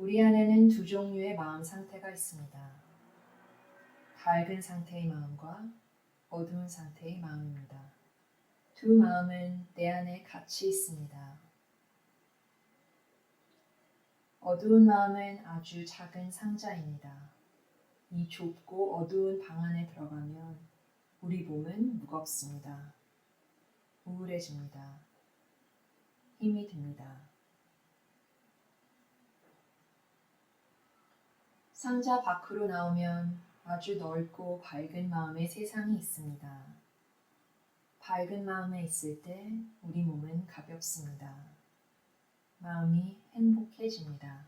우리 안에는 두 종류의 마음 상태가 있습니다. 밝은 상태의 마음과 어두운 상태의 마음입니다. 두 마음은 내 안에 같이 있습니다. 어두운 마음은 아주 작은 상자입니다. 이 좁고 어두운 방 안에 들어가면 우리 몸은 무겁습니다. 우울해집니다. 힘이 듭니다. 상자 밖으로 나오면 아주 넓고 밝은 마음의 세상이 있습니다. 밝은 마음에 있을 때 우리 몸은 가볍습니다. 마음이 행복해집니다.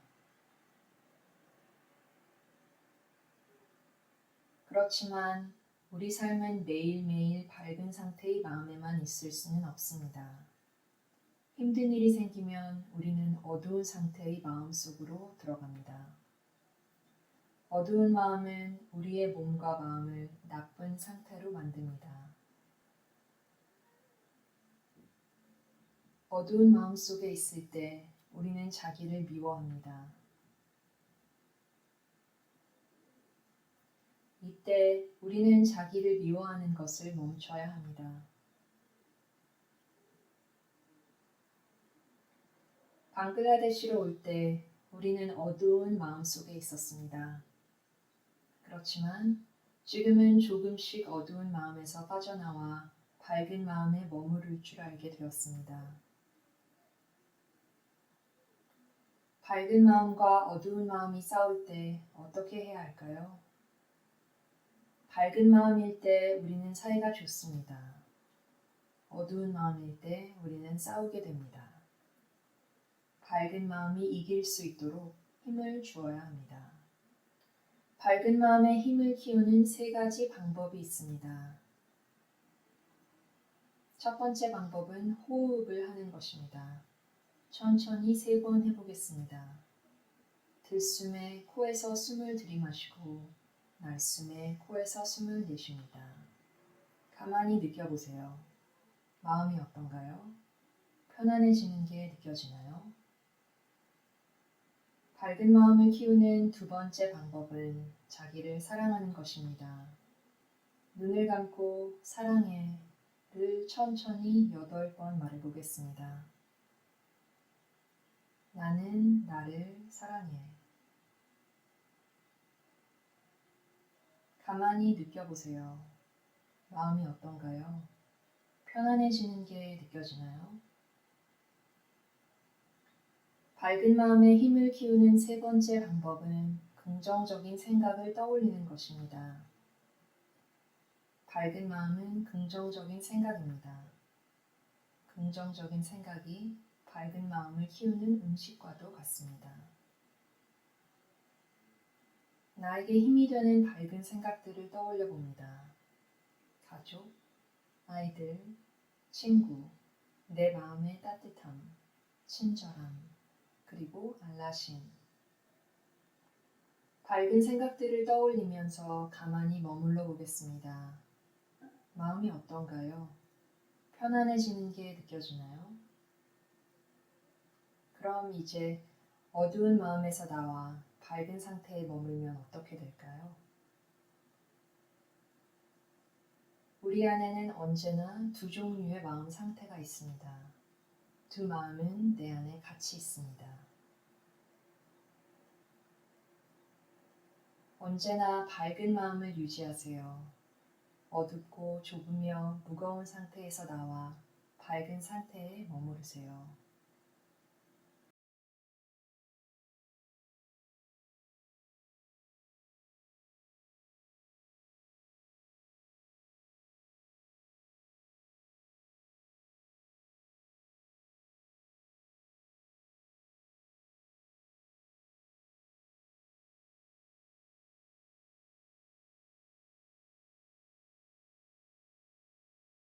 그렇지만 우리 삶은 매일매일 밝은 상태의 마음에만 있을 수는 없습니다. 힘든 일이 생기면 우리는 어두운 상태의 마음 속으로 들어갑니다. 어두운 마음은 우리의 몸과 마음을 나쁜 상태로 만듭니다. 어두운 마음 속에 있을 때 우리는 자기를 미워합니다. 이때 우리는 자기를 미워하는 것을 멈춰야 합니다. 방글라데시로 올 때 우리는 어두운 마음 속에 있었습니다. 그렇지만 지금은 조금씩 어두운 마음에서 빠져나와 밝은 마음에 머무를 줄 알게 되었습니다. 밝은 마음과 어두운 마음이 싸울 때 어떻게 해야 할까요? 밝은 마음일 때 우리는 사이가 좋습니다. 어두운 마음일 때 우리는 싸우게 됩니다. 밝은 마음이 이길 수 있도록 힘을 주어야 합니다. 밝은 마음에 힘을 키우는 세 가지 방법이 있습니다. 첫 번째 방법은 호흡을 하는 것입니다. 천천히 세 번 해보겠습니다. 들숨에 코에서 숨을 들이마시고 날숨에 코에서 숨을 내쉽니다. 가만히 느껴보세요. 마음이 어떤가요? 편안해지는 게 느껴지나요? 밝은 마음을 키우는 두 번째 방법은 자기를 사랑하는 것입니다. 눈을 감고 사랑해를 천천히 여덟 번 말해보겠습니다. 나는 나를 사랑해. 가만히 느껴보세요. 마음이 어떤가요? 편안해지는 게 느껴지나요? 밝은 마음에 힘을 키우는 세 번째 방법은 긍정적인 생각을 떠올리는 것입니다. 밝은 마음은 긍정적인 생각입니다. 긍정적인 생각이 밝은 마음을 키우는 음식과도 같습니다. 나에게 힘이 되는 밝은 생각들을 떠올려 봅니다. 가족, 아이들, 친구, 내 마음의 따뜻함, 친절함, 그리고 알라심. 밝은 생각들을 떠올리면서 가만히 머물러 보겠습니다. 마음이 어떤가요? 편안해지는 게 느껴지나요? 그럼 이제 어두운 마음에서 나와 밝은 상태에 머물면 어떻게 될까요? 우리 안에는 언제나 두 종류의 마음 상태가 있습니다. 두 마음은 내 안에 같이 있습니다. 언제나 밝은 마음을 유지하세요. 어둡고 좁으며 무거운 상태에서 나와 밝은 상태에 머무르세요.